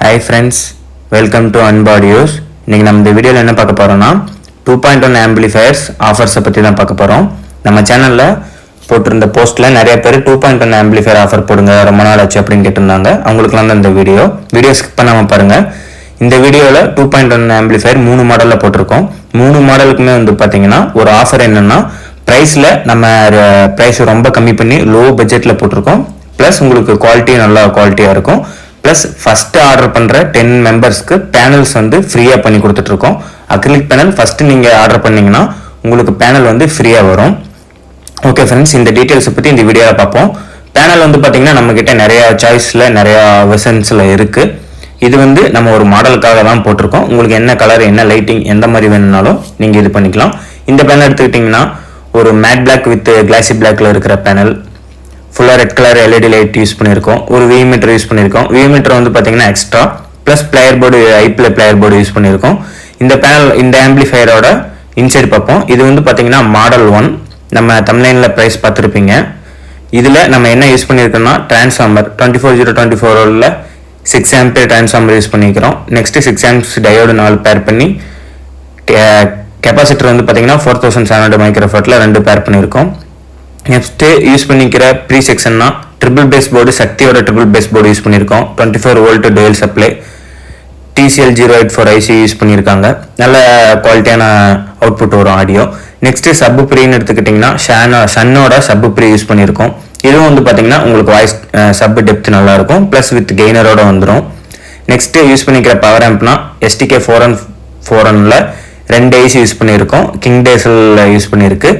Hi friends welcome to அன்பாடியோஸ் இன்றைக்கி நம்ம இந்த வீடியோவில் என்ன பார்க்க போகிறோம்னா டூ பாயிண்ட் ஒன் ஆம்பிளிஃபயர்ஸ் ஆஃபர்ஸை பற்றி தான் பார்க்க போகிறோம் நம்ம சேனலில் போட்டிருந்த போஸ்ட்டில் நிறைய பேர் two point one amplifier offer போடுங்க ரொம்ப நாள் ஆச்சு அப்படின்னு கேட்டிருந்தாங்க. அவங்களுக்குலாம் தான் இந்த வீடியோ வீடியோ ஸ்கிப் பண்ணாமல் பாருங்கள் இந்த வீடியோவில் டூ பாயிண்ட் ஒன் ஆம்பிளிஃபயர் மூணு மாடலில் போட்டிருக்கோம். மூணு மாடலுக்குமே வந்து பார்த்தீங்கன்னா ஒரு ஆஃபர் என்னென்னா ப்ரைஸில் நம்ம ப்ரைஸ் ரொம்ப கம்மி பண்ணி லோ பட்ஜெட்டில் போட்டிருக்கோம். ப்ளஸ் உங்களுக்கு குவாலிட்டி நல்லா குவாலிட்டியாக இருக்கும். ப்ளஸ் ஃபஸ்ட்டு ஆர்டர் பண்ணுற டென் மெம்பர்ஸ்க்கு பேனல்ஸ் வந்து ஃப்ரீயாக பண்ணி கொடுத்துட்ருக்கோம். அக்ரிலிக் பேனல் ஃபஸ்ட்டு நீங்கள் ஆர்டர் பண்ணிங்கன்னா உங்களுக்கு பேனல் வந்து ஃப்ரீயாக வரும். ஓகே ஃப்ரெண்ட்ஸ் இந்த டீட்டெயில்ஸை பற்றி இந்த வீடியோவில் பார்ப்போம். பேனல் வந்து பார்த்தீங்கன்னா நம்மக்கிட்ட நிறையா சாய்ஸில் நிறையா வெசன்ஸில் இருக்குது இது வந்து நம்ம ஒரு மாடலுக்காக தான் போட்டிருக்கோம். உங்களுக்கு என்ன கலர் என்ன லைட்டிங் எந்த மாதிரி வேணும்னாலும் நீங்கள் இது பண்ணிக்கலாம். இந்த பேனல் எடுத்துக்கிட்டிங்கன்னா ஒரு மேட் பிளாக் வித் கிளாசி பிளாக்ல இருக்கிற பேனல் ஃபுல்லாக red colour LED light use பண்ணியிருக்கோம். ஒரு வி மீட்டர் யூஸ் பண்ணியிருக்கோம். வி மீட்டர் வந்து பார்த்தீங்கன்னா extra plus player board IPL player board use பண்ணியிருக்கோம். இந்த பேனல் இந்த ஆம்பிளிஃபையரோட இன்சைட் பார்ப்போம். இது வந்து பார்த்தீங்கன்னா மாடல் ஒன் நம்ம தமிழ்லைனில் ப்ரைஸ் பார்த்துருப்பீங்க. இதில் நம்ம என்ன use பண்ணியிருக்கோம்னா transformer twenty four zero twenty ஃபோரில் சிக்ஸ் ஆம்பியர் டிரான்ஸ்ஃபார்மர் யூஸ் பண்ணிக்கிறோம் நெக்ஸ்ட்டு சிக்ஸ் ஆம்ப்ஸ் டயோடு நாலு பேர் பண்ணி கெப்பாசிட்டர் வந்து பார்த்தீங்கன்னா ஃபோர் தௌசண்ட் செவன் ஹண்ட்ரட் மைக்ரோஃபோட்டில் ரெண்டு பேர் பண்ணியிருக்கோம். நெக்ஸ்ட்டு யூஸ் பண்ணிக்கிற ப்ரீ செக்ஷன்னா ட்ரிபிள் பேஸ் போர்டு சக்தியோட ட்ரிபிள் பேஸ் போர்டு யூஸ் பண்ணியிருக்கோம் twenty four volt dual supply TCL zero eight four IC use பண்ணியிருக்காங்க நல்ல குவாலிட்டியான அவுட்புட் வரும் ஆடியோ நெக்ஸ்ட்டு சப்பு ப்ரீன்னு எடுத்துக்கிட்டிங்கன்னா ஷேனோ சன்னோட சப்பு ப்ரீ யூஸ் பண்ணியிருக்கோம் இதுவும் வந்து பார்த்தீங்கன்னா உங்களுக்கு வாய்ஸ் சப்பு டெப்த் நல்லாயிருக்கும். ப்ளஸ் வித் கெய்னரோட வந்துடும் நெக்ஸ்ட்டு யூஸ் பண்ணிக்கிற பவர் ஆம்ப்னா எஸ்டிகே ஃபோர் ஒன் ஃபோர் ஒன்ல ரெண்டு ஐசி யூஸ் பண்ணியிருக்கோம். கிங் டேஸில் யூஸ் பண்ணியிருக்கு.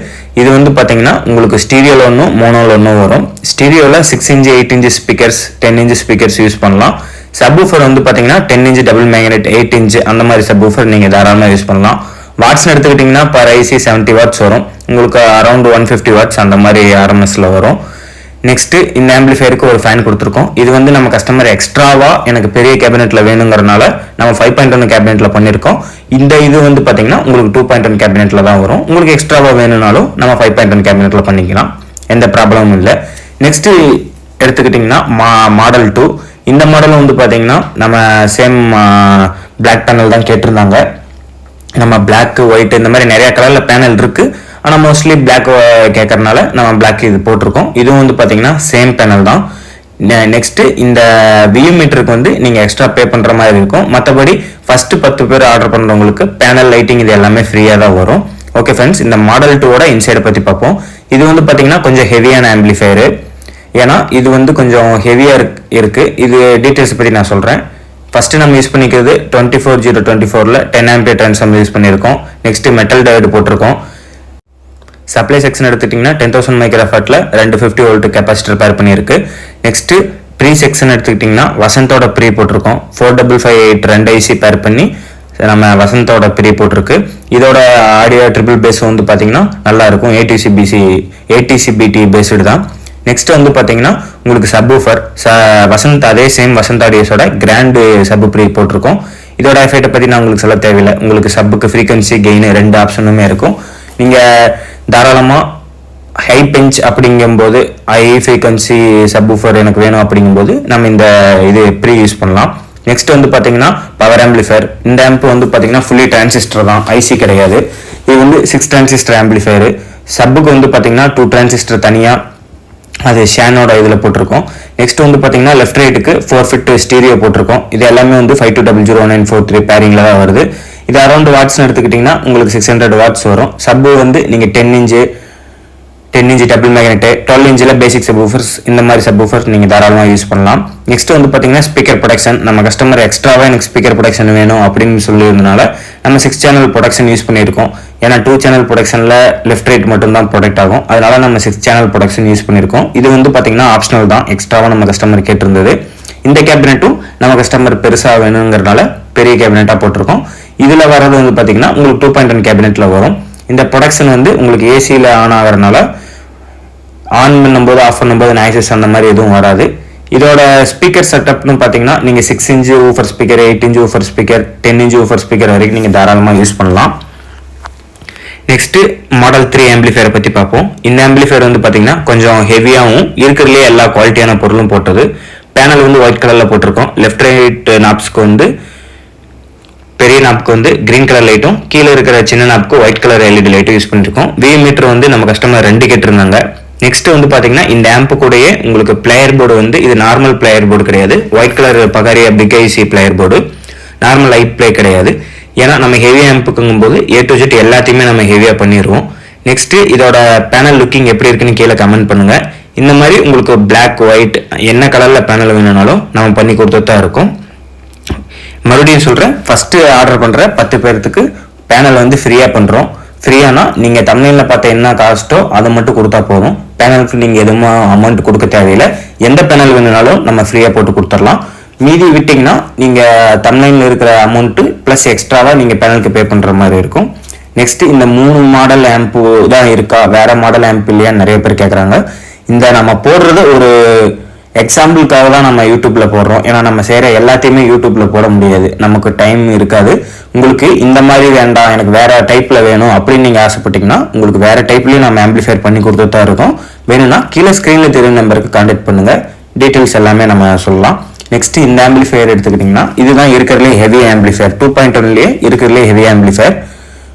இது வந்து பார்த்தீங்கன்னா உங்களுக்கு ஸ்டீரியோவில் ஒன்றும் மோனோவில் ஒன்றும் வரும். ஸ்டீரியோவில் six inch eight inch speakers ten inch speakers use பண்ணலாம். சப்வூஃபர் வந்து பார்த்தீங்கன்னா ten inch double magnet eight inch அந்த மாதிரி சப்வூஃபர் நீங்கள் தாராளமாக யூஸ் பண்ணலாம். வாட்ஸ்னு எடுத்துக்கிட்டிங்கன்னா பர் ஐசி செவன்ட்டி வாட்ஸ் வரும். உங்களுக்கு அரௌண்ட் ஒன் ஃபிஃப்டி வாட்ஸ் அந்த மாதிரி ஆர்எம்எஸில் வரும். நெக்ஸ்ட்டு இந்த ஆம்பிளிஃபயருக்கு ஒரு ஃபேன் கொடுத்துருக்கோம். இது வந்து நம்ம கஸ்டமர் எக்ஸ்ட்ராவாக எனக்கு பெரிய கேபினெட்டில் வேணுங்கிறனால நம்ம ஃபைவ் பாயிண்ட் ஒன் கேபினெட்டில் பண்ணியிருக்கோம். இந்த இது வந்து பார்த்தீங்கன்னா உங்களுக்கு டூ பாயிண்ட் ஒன் கேபினெட்டில் தான் வரும். உங்களுக்கு எக்ஸ்ட்ராவாக வேணும்னாலும் நம்ம ஃபைவ் பாயிண்ட் ஒன் கேபினெட்டில் பண்ணிக்கலாம். எந்த ப்ராப்ளமும் இல்லை. நெக்ஸ்ட்டு எடுத்துக்கிட்டிங்கன்னா மா மாடல் டூ இந்த மாடல் வந்து பார்த்தீங்கன்னா நம்ம சேம் பிளாக் பேனல் தான் கேட்டிருந்தாங்க. நம்ம பிளாக் ஒயிட் இந்த மாதிரி நிறைய கலரில் பேனல் இருக்குது ஆனால் மோஸ்ட்லி பிளாக் கேட்கறனால நம்ம பிளாக் இது போட்டிருக்கோம். இதுவும் வந்து பார்த்தீங்கன்னா சேம் பேனல் தான். நெக்ஸ்ட்டு இந்த வியூ மீட்டருக்கு வந்து நீங்கள் எக்ஸ்ட்ரா பே பண்ணுற மாதிரி இருக்கும். மற்றபடி ஃபஸ்ட்டு பத்து பேர் ஆர்டர் பண்ணுறவங்களுக்கு பேனல் லைட்டிங் இது எல்லாமே ஃப்ரீயாக தான் வரும். ஓகே ஃப்ரெண்ட்ஸ் இந்த மாடல் டூவோட இன்சைடை பற்றி பார்ப்போம். இது வந்து பார்த்தீங்கன்னா கொஞ்சம் ஹெவியான ஆம்பிளிஃபயரு ஏன்னா இது வந்து கொஞ்சம் ஹெவியாக இருக்கு. இருக்குது இது டீட்டெயில்ஸ் பற்றி நான் சொல்கிறேன் ஃபஸ்ட்டு நம்ம யூஸ் பண்ணிக்கிறது டுவெண்ட்டி ஃபோர் ஜீரோ டுவெண்ட்டி ஃபோரில் டென் ஆம்பியர் ட்ரான்ஸ்ஃபார்மர் யூஸ் பண்ணியிருக்கோம். நெக்ஸ்ட்டு மெட்டல் டயர்டு போட்டிருக்கோம். சப்ளை செக்ஷன் எடுத்துட்டிங்கன்னா டென் தௌசண்ட் மைக்ரோஃபாட்டில் ரெண்டு ஃபிஃப்டி வோல்ட் கெப்பாசிட்டர் பேர் பண்ணியிருக்கு. நெக்ஸ்ட்டு ப்ரீ செக்ஷன் எடுத்துக்கிட்டிங்கன்னா வசந்தோட ப்ரீ போட்டிருக்கோம். ஃபோர் டபுள் ஃபைவ் எயிட் ரெண்டு ஐசி பேர் பண்ணி நம்ம வசந்தோட ப்ரீ போட்டிருக்கு. இதோட ஆடியோ ட்ரிபிள் பேஸ் வந்து பார்த்தீங்கன்னா நல்லா இருக்கும் ADC PC ADC PT based தான். நெக்ஸ்ட் வந்து பார்த்தீங்கன்னா உங்களுக்கு சப்வூஃபர் ச வசந்த் அதே சேம் வசந்த் ஆடியோஸோட கிராண்டு சப்பு ப்ரீ போட்டிருக்கோம். இதோட எஃபெக்ட்டை பற்றி நான் உங்களுக்கு சொல்ல தேவையில்லை. உங்களுக்கு சப்புக்கு ஃப்ரீக்வன்சி கெயின் ரெண்டு ஆப்ஷனுமே இருக்கும். நீங்கள் தாராளமாக ஹை பெஞ்ச் அப்படிங்கும்போது ஹை ஃப்ரீக்வன்சி சப்வூஃபர் எனக்கு வேணும் அப்படிங்கும்போது நம்ம இந்த இது ப்ரீ யூஸ் பண்ணலாம். நெக்ஸ்ட் வந்து பார்த்தீங்கன்னா பவர் ஆம்பிளிஃபயர் இந்த ஆம்ப் வந்து பார்த்தீங்கன்னா ஃபுல்லி டிரான்சிஸ்டர் தான். ஐசி கிடையாது. இது வந்து சிக்ஸ் டிரான்சிஸ்டர் ஆம்பிளிஃபயர் சப்புக்கு வந்து பார்த்தீங்கன்னா டூ டிரான்சிஸ்டர் தனியாக அது ஷேனோட இதில் போட்டிருக்கோம். நெக்ஸ்ட் வந்து பார்த்தீங்கன்னா லெஃப்ட் ரைட்டுக்கு ஃபோர் ஃபிட் ஸ்டீரியோ போட்டிருக்கோம். இது எல்லாமே வந்து five two double zero nine four three பேரிங்கில் தான் வருது. இது அரௌண்ட் வாட்ஸ்னு எடுத்துக்கிட்டிங்கன்னா உங்களுக்கு சிக்ஸ் ஹண்ட்ரட் வாட்ஸ் வரும். சப்பு வந்து நீங்கள் ten inch ten inch double magnet twelve இன்ச்சில் பேசிக் சப்வூஃபர்ஸ் இந்த மாதிரி சப் ஊஃபர்ஸ் நீங்கள் தாராளமாக யூஸ் பண்ணலாம். நெக்ஸ்ட் வந்து பார்த்தீங்கன்னா ஸ்பீக்கர் ப்ரொடக்ஷன் நம்ம கஸ்டமர் எக்ஸ்ட்ராவாக எனக்கு ஸ்பீக்கர் ப்ரொடக்ஷன் வேணும் அப்படின்னு சொல்லியிருந்தனால நம்ம சிக்ஸ் சேனல் ப்ரொடக்ஷன் யூஸ் பண்ணியிருக்கோம். ஏன்னா டூ சேனல் ப்ரொடக்ஷனில் லெஃப்ட் ரைட் மட்டும் தான் ப்ரொடக்ட் ஆகும். அதனால நம்ம சிக்ஸ் சேனல் ப்ரொடக்ஷன் யூஸ் பண்ணியிருக்கோம். இது வந்து பார்த்தீங்கன்னா ஆப்ஷனல் தான். எக்ஸ்ட்ராவாக நம்ம கஸ்டமர் கேட்டிருந்தது. இந்த கேபினெட்டும் நம்ம கஸ்டமர் பெருசாக வேணுங்கிறனால பெரிய கேபினெட்டாக போட்டிருக்கோம். இதில் வர்றது வந்து பார்த்தீங்கன்னா உங்களுக்கு டூ பாயிண்ட் ஒன் கேபினெட்டில் வரும். இந்த ப்ரொடக்ஷன் வந்து உங்களுக்கு ஏசியில் ஆன் ஆகிறனால ஆன் பண்ணும்போது ஆஃப் பண்ணும்போது நாய்ஸஸ் அந்த மாதிரி எதுவும் வராது. இதோட ஸ்பீக்கர் செட்டப்னு பார்த்தீங்கன்னா நீங்கள் six inch woofer speaker eight inch woofer speaker ten inch woofer speaker வரைக்கும் நீங்கள் தாராளமாக யூஸ் பண்ணலாம். நெக்ஸ்ட்டு மாடல் த்ரீ ஆம்பிளிஃபயரை பற்றி பார்ப்போம். இந்த ஆம்பிளிஃபயர் வந்து பார்த்தீங்கன்னா கொஞ்சம் ஹெவியாகவும் இருக்கிறதுலே எல்லா குவாலிட்டியான பொருளும் போட்டது. பேனல் வந்து ஒயிட் கலரில் போட்டிருக்கோம். லெஃப்ட் ரைட் நாப்ஸ்க்கு வந்து பெரிய நாப்க்கு வந்து கிரீன் கலர் லைட்டும் கீழே இருக்கிற சின்ன நாப்க்கு ஒயிட் கலர் எல்இடி லைட்டும் யூஸ் பண்ணிருக்கோம் வி மீட்டர் வந்து நம்ம கஸ்டமர் ரெண்டு கேட்டிருந்தாங்க. நெக்ஸ்ட் வந்து பாத்தீங்கன்னா இந்த ஆம்ப் கூடயே உங்களுக்கு பிளேயர் போர்டு வந்து இது நார்மல் பிளேயர் போர்டு கிடையாது. ஒயிட் கலர் பகாரி big IC player board normal light play கிடையாது. ஏன்னா நம்ம ஹெவி ஆம்புக்குங்கும் போது ஏ டு ஜெட் எல்லாத்தையுமே நம்ம ஹெவியாக பண்ணிடுவோம் நெக்ஸ்ட் இதோட பேனல் லுக்கிங் எப்படி இருக்குன்னு கீழே கமெண்ட் பண்ணுங்க. இந்த மாதிரி உங்களுக்கு பிளாக் ஒயிட் என்ன கலர்ல பேனல் வேணும்னாலும் நம்ம பண்ணி கொடுத்துட்டு தான் இருக்கும். மறுபடியும் சொல்கிறேன் ஃபஸ்ட்டு ஆர்டர் பண்ணுற பத்து பேர்த்துக்கு பேனல் வந்து ஃப்ரீயாக பண்ணுறோம் ஃப்ரீயானா நீங்கள் தமிழில் பார்த்த என்ன காஸ்ட்டோ அதை மட்டும் கொடுத்தா போதும். பேனலுக்கு நீங்கள் எதுவும் அமௌண்ட் கொடுக்க தேவையில்லை. எந்த பேனல் வேணும்னாலும் நம்ம ஃப்ரீயாக போட்டு கொடுத்துடலாம். மீதி விட்டிங்கன்னா நீங்கள் தமிழில் இருக்கிற அமௌண்ட்டு ப்ளஸ் எக்ஸ்ட்ராவாக நீங்கள் பேனலுக்கு பே பண்ணுற மாதிரி இருக்கும். நெக்ஸ்ட் இந்த மூணு மாடல் ஆம்பு தான் இருக்கா? வேற மாடல் ஆம்ப் இல்லையான்னு நிறைய பேர் கேட்குறாங்க இந்த நம்ம போடுறது ஒரு எக்ஸாம்பிளுக்காக தான் நம்ம யூடியூப்ல போடுறோம். ஏன்னா நம்ம செய்கிற எல்லாத்தையுமே யூடியூப்ல போட முடியாது. நமக்கு டைம் இருக்காது. உங்களுக்கு இந்த மாதிரி வேண்டாம் எனக்கு வேற டைப்ல வேணும் அப்படின்னு நீங்க ஆசைப்பட்டீங்கன்னா உங்களுக்கு வேற டைப்லயும் நம்ம ஆம்பிளிஃபைர் பண்ணி கொடுத்துட்டு தான் இருக்கோம். வேணும்னா கீழே ஸ்க்ரீனில் தெரியும் நம்பருக்கு காண்டாக்ட் பண்ணுங்க. டீட்டெயில்ஸ் எல்லாமே நம்ம சொல்லலாம். நெக்ஸ்ட் இந்த ஆம்பிளிஃபையர் எடுத்துக்கிட்டிங்கன்னா இதுதான் இருக்கிறதுலே ஹெவி ஆம்பிளிஃபையர் டூ பாயிண்ட் ஒன்லேயே இருக்கிறதுலே heavy amplifier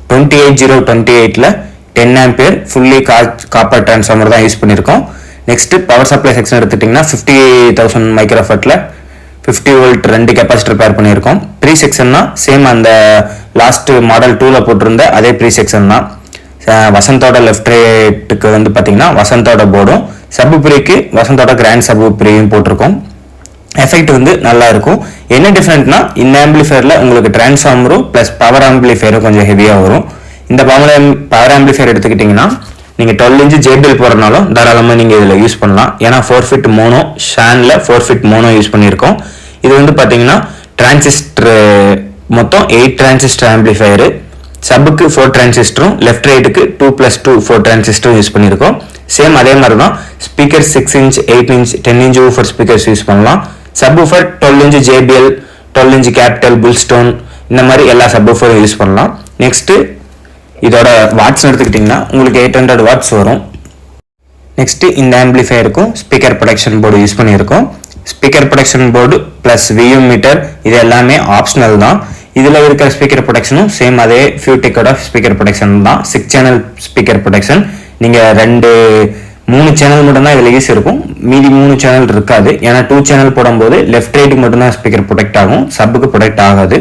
twenty eight zero twenty எயிட்டில் டென் ஆம்பியர் ஃபுல்லி கா காப்பர் டிரான்ஸ்ஃபார்மர் தான் யூஸ் பண்ணியிருக்கோம். நெக்ஸ்ட் பவர் சப்ளை செக்ஷன் எடுத்துட்டிங்கன்னா ஃபிஃப்டி தௌசண்ட் மைக்ரோஃபட்டில் ஃபிஃப்டி வோல்ட் ரெண்டு கெப்பாசிட்டர் பேர் பண்ணியிருக்கோம். ப்ரீ செக்ஷன்னா சேம் அந்த லாஸ்ட் மாடல் டூவில் போட்டிருந்த அதே ப்ரீ செக்ஷன் தான் வசந்தோட லெஃப்ட் ரைட்டுக்கு வந்து பார்த்தீங்கன்னா வசந்தோட போர்டும் சப்பு ப்ரீக்கு வசந்தோட கிராண்ட் சப்பு ப்ரீயும் போட்டிருக்கோம். எஃபெக்ட் வந்து நல்லா இருக்கும். என்ன டிஃப்ரெண்ட்னா இந்த ஆம்பிளிஃபயரில் உங்களுக்கு டிரான்ஸ்ஃபார்மரும் ப்ளஸ் பவர் ஆம்பிளிஃபயரும் கொஞ்சம் ஹெவியாக வரும். இந்த பவர் பவர் ஆம்பிளிஃபயர் எடுத்துக்கிட்டிங்கன்னா நீங்கள் டுவெல் இன்ச்சு ஜேபிஎல் போகிறனாலும் தாராளமாக நீங்கள் இதில் யூஸ் பண்ணலாம். ஏன்னா ஃபோர் ஃபிட் மோனோ ஷானில் ஃபோர் ஃபிட் மோனோ யூஸ் பண்ணியிருக்கோம். இது வந்து பார்த்தீங்கன்னா டிரான்சிஸ்டர் மொத்தம் எயிட் டிரான்சிஸ்டர் ஆம்பிளிஃபையரு சப்புக்கு ஃபோர் டிரான்சிஸ்டரும் லெஃப்ட் ரைட்டுக்கு டூ ப்ளஸ் டூ ஃபோர் டிரான்சிஸ்டரும் யூஸ் பண்ணியிருக்கோம். சேம் அதே மாதிரி தான் speaker six inch eight inch ten inch woofer speakers use பண்ணலாம் subwoofer twelve inch JBL twelve inch capital புல்ஸ்டோன் இந்த மாதிரி எல்லா சப் ஊஃபரும் யூஸ் பண்ணலாம். நெக்ஸ்ட்டு இதோட வாட்ஸ் எடுத்துக்கிட்டிங்கன்னா உங்களுக்கு எயிட் ஹண்ட்ரட் வாட்ஸ் வரும். நெக்ஸ்ட்டு இந்த ஆம்பிளிஃபையருக்கும் ஸ்பீக்கர் ப்ரொடக்ஷன் போர்டு யூஸ் பண்ணியிருக்கோம். Speaker production board plus view meter இது எல்லாமே ஆப்ஷனல் தான். இதில் இருக்கிற ஸ்பீக்கர் ப்ரொடக்ஷனும் சேம் அதே ஃபியூடெக்கோட ஸ்பீக்கர் ப்ரொடக்ஷன் தான். சிக்ஸ் சேனல் ஸ்பீக்கர் ப்ரொடக்ஷன் நீங்கள் ரெண்டு மூணு சேனல் மட்டும்தான் இதில் யூஸ் இருக்கும். மீதி மூணு சேனல் இருக்காது. ஏன்னா டூ சேனல் போடும்போது லெஃப்ட் ரைட்டுக்கு மட்டும்தான் ஸ்பீக்கர் ப்ரொடெக்ட் ஆகும். சப்புக்கு ப்ரொடெக்ட் ஆகாது.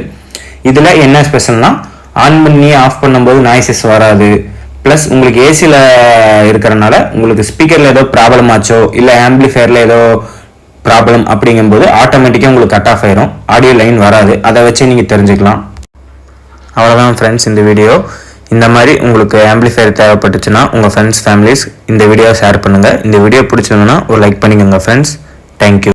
இதில் என்ன ஸ்பெஷல்னால் ஆன் பண்ணி ஆஃப் பண்ணும்போது நாய்ஸஸ் வராது. ப்ளஸ் உங்களுக்கு ஏசியில் இருக்கிறனால உங்களுக்கு ஸ்பீக்கரில் ஏதோ ப்ராப்ளம் ஆச்சோ இல்லை ஆம்பிளிஃபையரில் ஏதோ ப்ராப்ளம் அப்படிங்கும்போது ஆட்டோமேட்டிக்காக உங்களுக்கு கட் ஆஃப் ஆயிரும். ஆடியோ லைன் வராது. அதை வச்சு நீங்கள் தெரிஞ்சுக்கலாம். அவ்வளோதான் ஃப்ரெண்ட்ஸ் இந்த வீடியோ இந்த மாதிரி உங்களுக்கு ஆம்பிளிஃபயர் தேவைப்பட்டுச்சுன்னா உங்கள் ஃப்ரெண்ட்ஸ் ஃபேமிலிஸ் இந்த வீடியோ ஷேர் பண்ணுங்கள் இந்த வீடியோ பிடிச்சதுன்னா ஒரு லைக் பண்ணிக்கோங்க ஃப்ரெண்ட்ஸ் தேங்க்யூ